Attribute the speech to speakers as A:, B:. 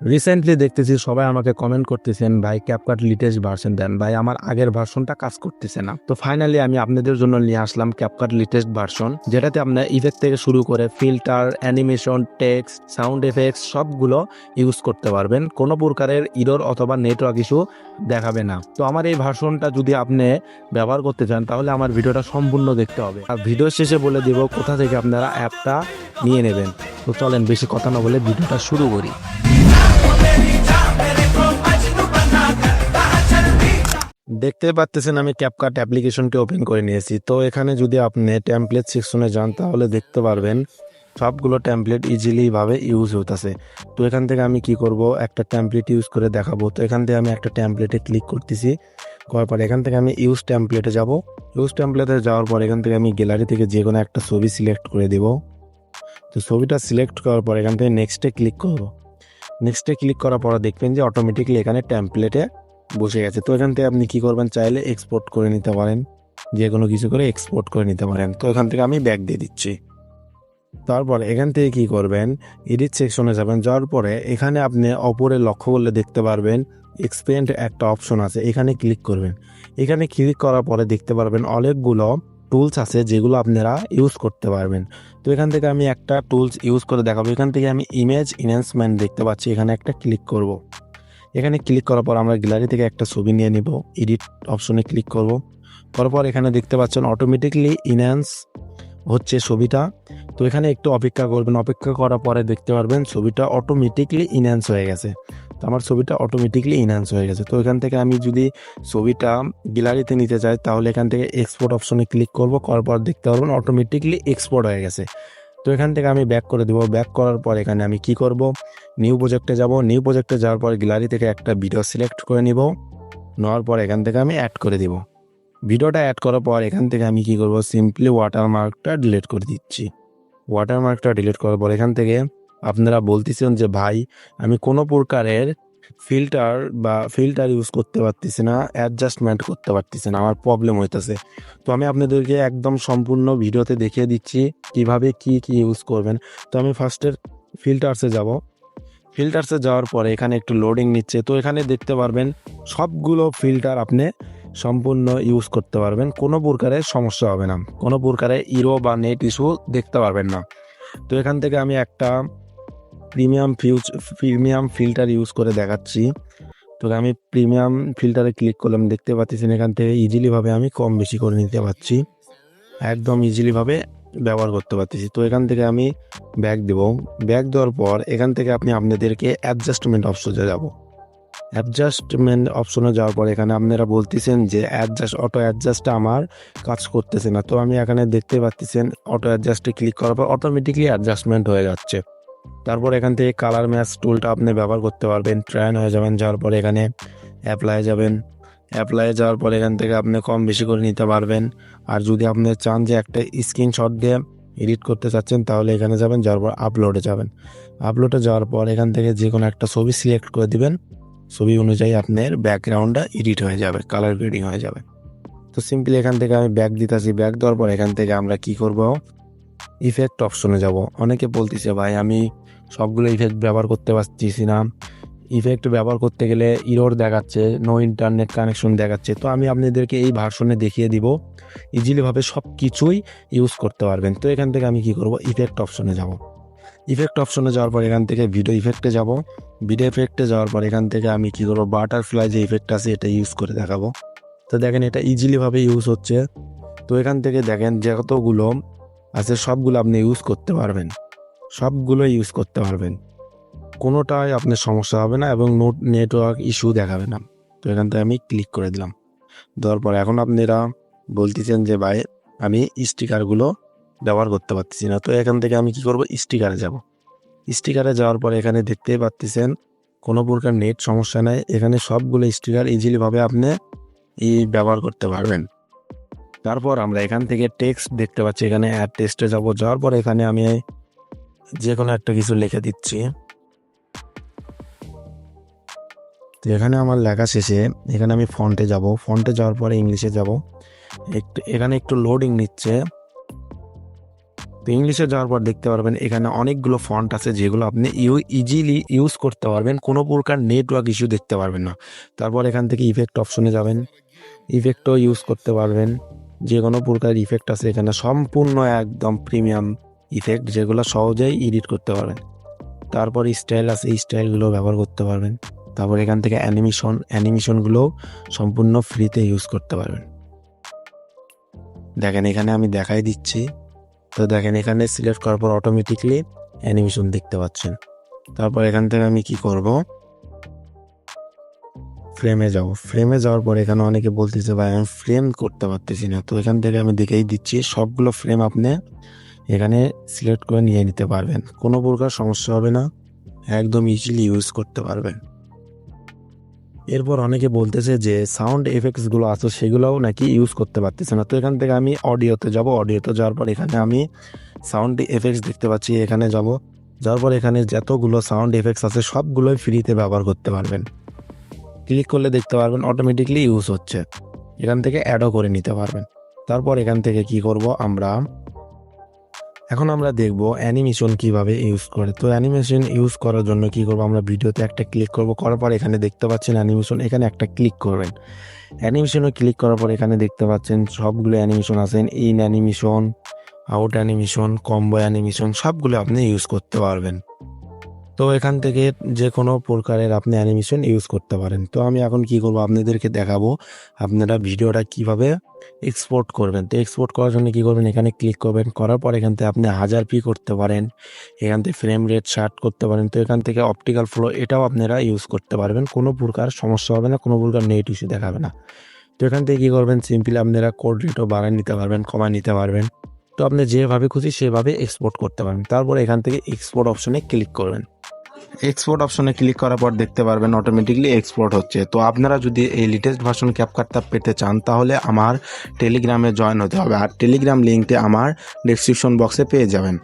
A: Recently দেখতেছি সবাই আমাকে কমেন্ট করতেছেন, ভাই ক্যাপকাট লিটেস্ট ভার্সন দেন। ভাই, আমার আগের ভার্সনটা কাজ করতেছে না। তো ফাইনালি আমি আপনাদের জন্য নিয়ে আসলাম ক্যাপকাট লিটেস্ট ভার্সন যেটাতে আপনার ইফেক্ট থেকে শুরু করে filter animation text sound effects সবগুলো ইউজ করতে পারবেন। কোনো প্রকারের ইরোর অথবা নেটওয়ার্ক ইস্যু দেখাবে না। তো আমার এই ভার্সনটা যদি আপনি ব্যবহার করতে চান, তাহলে আমার ভিডিওটা সম্পূর্ণ দেখতে হবে। আর ভিডিও শেষে বলে দিব কোথা থেকে আপনারা অ্যাপটা নিয়ে নেবেন। তো চলেন বেশি কথা না বলে ভিডিওটা শুরু করি। দেখতে পাচ্ছেন আমি ক্যাপকাট অ্যাপ্লিকেশনটি ওপেন করে নিয়েছি। তো এখানে যদি আপনি টেমপ্লেট সেকশনে যান, তাহলে দেখতে পারবেন সবগুলো টেমপ্লেট ইজিলি ভাবে ইউজ হতেছে তো এখান থেকে আমি কি করব? একটা টেমপ্লেট ইউজ করে দেখাবো। তো এখান থেকে আমি একটা টেমপ্লেটে ক্লিক করতেছি। করার পর এখান থেকে আমি ইউজ টেমপ্লেটে যাব। ইউজ টেমপ্লেটে যাওয়ার পর এখান থেকে আমি গ্যালারি থেকে যে কোনো একটা ছবি সিলেক্ট করে দেব। তো ছবিটা সিলেক্ট করার পর এখান থেকে নেক্সটে ক্লিক করব। নেক্সটে ক্লিক করার পরে দেখবেন যে অটোমেটিকলি এখানে টেমপ্লেটে বসে গেছে। তো এখান থেকে আপনি কি করবেন? চাইলে এক্সপোর্ট করে নিতে পারেন। যে কোনো কিছু করে এক্সপোর্ট করে নিতে পারেন। তো এখান থেকে আমি ব্যাক দিয়ে দিচ্ছি। তারপর এখান থেকে কি করবেন? এডিট সেকশনে যাবেন। যাওয়ার পরে এখানে আপনি অপরে লক্ষ্য করলে দেখতে পারবেন এক্সপেন্ড একটা অপশন আছে। এখানে ক্লিক করবেন। এখানে ক্লিক করার পরে দেখতে পারবেন অনেকগুলো টুলস আছে যেগুলো আপনারা ইউজ করতে পারবেন। তো এখান থেকে আমি একটা টুলস ইউজ করে দেখাবো। এখান থেকে আমি ইমেজ ইনহ্যান্সমেন্ট দেখতে পাচ্ছি। এখানে একটা ক্লিক করব। এখানে ক্লিক করার পর আমরা গ্যালারি থেকে একটা ছবি নিয়ে নিব। এডিট অপশনে ক্লিক করব। করার পর এখানে দেখতে পাচ্ছেন অটোমেটিকলি ইনহ্যান্স হচ্ছে ছবিটা। তো এখানে একটু অপেক্ষা করবেন। অপেক্ষা করার পরে দেখতে পারবেন ছবিটা অটোমেটিকলি ইনহ্যান্স হয়ে গেছে। তো আমার ছবিটা অটোমেটিকলি ইনহ্যান্স হয়ে গেছে। তো এখান থেকে আমি যদি ছবিটা গ্যালারিতে নিতে চাই তাহলে এখান থেকে এক্সপোর্ট অপশনে ক্লিক করব, করার পর দেখতে পারবেন অটোমেটিকলি এক্সপোর্ট হয়ে গেছে। তো এখান থেকে আমি ব্যাক করে দেবো। ব্যাক করার পর এখানে আমি কি করব? নিউ প্রজেক্টে যাব। নিউ প্রজেক্টে যাওয়ার পর গ্যালারি থেকে একটা ভিডিও সিলেক্ট করে নিব। নেওয়ার পর এখান থেকে আমি অ্যাড করে দিব। ভিডিওটা অ্যাড করার পর এখান থেকে আমি কি করব? সিম্পলি ওয়াটারমার্কটা ডিলিট করে দিচ্ছি। ওয়াটারমার্কটা ডিলিট করার পর এখান থেকে আপনারা বলতেছেন যে, ভাই, আমি কোনো প্রকারের ফিল্টার বা ফিল্টার ইউজ করতে পারতেছি না, অ্যাডজাস্টমেন্ট করতে পারতেছি না, আমার প্রবলেম হইতেছে। তো আমি আপনাদেরকে একদম সম্পূর্ণ ভিডিওতে দেখিয়ে দিচ্ছি কীভাবে কি কি ইউজ করবেন। তো আমি ফার্স্টের ফিল্টার্সে যাব। ফিল্টার্সে যাওয়ার পরে এখানে একটু লোডিং নিচ্ছে। তো এখানে দেখতে পারবেন সবগুলো ফিল্টার আপনি সম্পূর্ণ ইউজ করতে পারবেন। কোনো প্রকারের সমস্যা হবে না। কোনো প্রকারের ইরো বা নেট ইস্যু দেখতে পারবেন না। তো এখান থেকে আমি একটা premium fuse premium filter use করে দেখাচ্ছি। তো আমি প্রিমিয়াম ফিল্টারে ক্লিক করলাম, দেখতে পাচ্ছেন এখান থেকে ইজিলিভাবে আমি কম বেশি করে নিতে পারছি। একদম ইজিলিভাবে ব্যবহার করতে পারতেছি। তো এখান থেকে আমি ব্যাগ দেবো। ব্যাগ দেওয়ার পর এখান থেকে আপনি আপনাদেরকে অ্যাডজাস্টমেন্ট অপশনে যাব। অ্যাডজাস্টমেন্ট অপশনে যাওয়ার পর এখানে আপনারা বলতেছেন যে অ্যাডজাস্ট অটো অ্যাডজাস্টটা আমার কাজ করতেছে না। তো আমি এখানে দেখতে পাচ্ছেন অটো অ্যাডজাস্টে ক্লিক করার পর অটোমেটিকলি অ্যাডজাস্টমেন্ট হয়ে যাচ্ছে। তারপর এখান থেকে কালার ম্যাচ টুলটা আপনি ব্যবহার করতে পারবেন ট্রায়ান হয়ে যাবেন, যাওয়ার পর এখানে অ্যাপ্লাই যাবেন। অ্যাপ্লাই যাওয়ার পর এখান থেকে আপনি কম বেশি করে নিতে পারবেন। আর যদি আপনি চান যে একটা স্ক্রিনশট দিয়ে এডিট করতে চাচ্ছেন, তাহলে এখানে যাবেন, যাওয়ার পর আপলোডে যাবেন। আপলোডে যাওয়ার পর এখান থেকে যে কোনো একটা ছবি সিলেক্ট করে দিবেন। ছবি অনুযায়ী আপনার ব্যাকগ্রাউন্ডটা এডিট হয়ে যাবে কালার গ্রেডিং হয়ে যাবে। তো সিম্পলি এখান থেকে আমি ব্যাক দিতেছি। ব্যাক দেওয়ার পর এখান থেকে আমরা কি করব? ইফেক্ট অপশনে যাব। অনেকে বলতেছে, ভাই, আমি সবগুলো ইফেক্ট ব্যবহার করতে পারতেছি না। ইফেক্ট ব্যবহার করতে গেলে ইরোর দেখাচ্ছে নো ইন্টারনেট কানেকশন দেখাচ্ছে। তো আমি আপনাদেরকে এই ভার্সনে দেখিয়ে দিব। ইজিলিভাবে সব কিছুই ইউজ করতে পারবেন। তো এখান থেকে আমি কি করব? ইফেক্ট অপশনে যাব। ইফেক্ট অপশনে যাওয়ার পর এখান থেকে ভিডিও ইফেক্টে যাব। ভিডিও ইফেক্টে যাওয়ার পর এখান থেকে আমি কি করব? বাটারফ্লাই যে ইফেক্ট আছে, এটা ইউজ করে দেখাবো। তো দেখেন, এটা ইজিলিভাবে ইউজ হচ্ছে। তো এখান থেকে দেখেন, যতগুলো আছে সবগুলো আপনি ইউজ করতে পারবেন সবগুলো ইউজ করতে পারবেন। কোনোটাই আপনার সমস্যা হবে না এবং নোট নেটওয়ার্ক ইস্যু দেখাবে না। তো এখান থেকে আমি ক্লিক করে দিলাম। দেওয়ার পর এখন আপনারা বলতেছেন যে, ভাই, আমি স্টিকারগুলো ব্যবহার করতে পারতেছি না। তো এখান থেকে আমি কি করব? স্টিকারে যাব। স্টিকারে যাওয়ার পর এখানে দেখতেই পাচ্ছেন কোনো প্রকার নেট সমস্যা নাই। এখানে সবগুলো স্টিকার ইজিলিভাবে আপনি ই ব্যবহার করতে পারবেন। তারপর আমরা এখান থেকে টেক্সট দেখতে পাচ্ছি, এখানে অ্যাড টেক্সটে যাব। যাওয়ার পর এখানে আমি যে কোনো একটা কিছু লিখে দিচ্ছি। তো এখানে আমার লেখা শেষে, এখানে আমি ফন্টে যাব। ফন্টে যাওয়ার পরে ইংলিশে যাব। একটু, এখানে একটু লোডিং নিচ্ছে। তো ইংলিশে যাওয়ার পর দেখতে পারবেন, এখানে অনেকগুলো ফন্ট আছে যেগুলো আপনি ইউ ইজিলি ইউজ করতে পারবেন। কোনো প্রকার নেটওয়ার্ক ইস্যু দেখতে পারবেন না। তারপর এখান থেকে ইফেক্ট অপশনে যাবেন। ইফেক্টও ইউজ করতে পারবেন। যে কোনো প্রকার ইফেক্ট আছে এখানে। সম্পূর্ণ একদম প্রিমিয়াম ইফেক্ট যেগুলো সহজেই এডিট করতে পারবেন। তারপর স্টাইল আছে, এই স্টাইলগুলো ব্যবহার করতে পারবেন। তারপর এখান থেকে অ্যানিমেশন অ্যানিমেশনগুলো সম্পূর্ণ ফ্রিতে ইউজ করতে পারবেন। দেখেন, এখানে আমি দেখাই দিচ্ছি। তো দেখেন, এখানে সিলেক্ট করার পর অটোমেটিকলি অ্যানিমেশন দেখতে পাচ্ছেন। তারপর এখান থেকে আমি কি করব? ফ্রেমে যাব ফ্রেমে যাওয়ার পর এখানে অনেকে বলতেছে, ভাই, আমি ফ্রেম করতে পারতেছি না। তো এখান থেকে আমি দেখেই দিচ্ছি, সবগুলো ফ্রেম আপনি এখানে সিলেক্ট করে নিয়ে নিতে পারবেন। কোনো প্রকার সমস্যা হবে না, একদম ইজিলি ইউজ করতে পারবেন। এরপর অনেকে বলতেছে যে সাউন্ড এফেক্টসগুলো আছে, সেগুলোও নাকি ইউজ করতে পারতেছে না। তো এখান থেকে আমি অডিওতে যাব। অডিওতে যাওয়ার পর এখানে আমি সাউন্ড এফেক্টস দেখতে পাচ্ছি, এখানে যাব। যাওয়ার পর এখানে যতগুলো সাউন্ড এফেক্টস আছে, সবগুলোই ফ্রিতে ব্যবহার করতে পারবেন। ক্লিক করলে দেখতে পারবেন অটোমেটিকলি ইউজ হচ্ছে। এখান থেকে অ্যাডও করে নিতে পারবেন। তারপর এখান থেকে কি করব আমরা? এখন আমরা দেখব অ্যানিমেশন কীভাবে ইউজ করে। তো অ্যানিমেশন ইউজ করার জন্য কি করব? আমরা ভিডিওতে একটা ক্লিক করব। করার পর এখানে দেখতে পাচ্ছেন অ্যানিমেশন এখানে একটা ক্লিক করবেন। অ্যানিমেশনে ক্লিক করার পর এখানে দেখতে পাচ্ছেন সবগুলো অ্যানিমেশন আছেন in animation out animation combo animation সবগুলো আপনি ইউজ করতে পারবেন। তো এখান থেকে যে কোনো প্রকারের আপনি অ্যানিমেশন ইউজ করতে পারেন। তো আমি এখন কি করব? আপনাদেরকে দেখাবো আপনারা ভিডিওটা কীভাবে এক্সপোর্ট করবেন। তো এক্সপোর্ট করার জন্য কি করবেন? এখানে ক্লিক করবেন। করার পর এখান থেকে আপনি হাজার পি করতে পারেন। এখান থেকে ফ্রেম রেট শার্ট করতে পারেন। তো এখান থেকে অপটিক্যাল ফ্লো এটাও আপনারা ইউজ করতে পারবেন। কোনো প্রকার সমস্যা হবে না, কোনো প্রকার নেট ইস্যু দেখাবে না। তো এখান থেকে কী করবেন? সিম্পলি আপনারা কোড রেটও বাড়ায় নিতে পারবেন, কমায় নিতে পারবেন। তো আপনি যেভাবে খুশি সেভাবে এক্সপোর্ট করতে পারেন। তারপর এখান থেকে এক্সপোর্ট অপশনে ক্লিক করবেন। এক্সপোর্ট অপশনে ক্লিক করার পর দেখতে পারবেন অটোমেটিকলি এক্সপোর্ট হচ্ছে। তো আপনারা যদি এই লেটেস্ট ভার্সন ক্যাপকাটটা পেতে চান, তাহলে আমার টেলিগ্রামে জয়েন হতে হবে। আর টেলিগ্রাম লিঙ্কটি আমার ডিসক্রিপশন বক্সে পেয়ে যাবেন।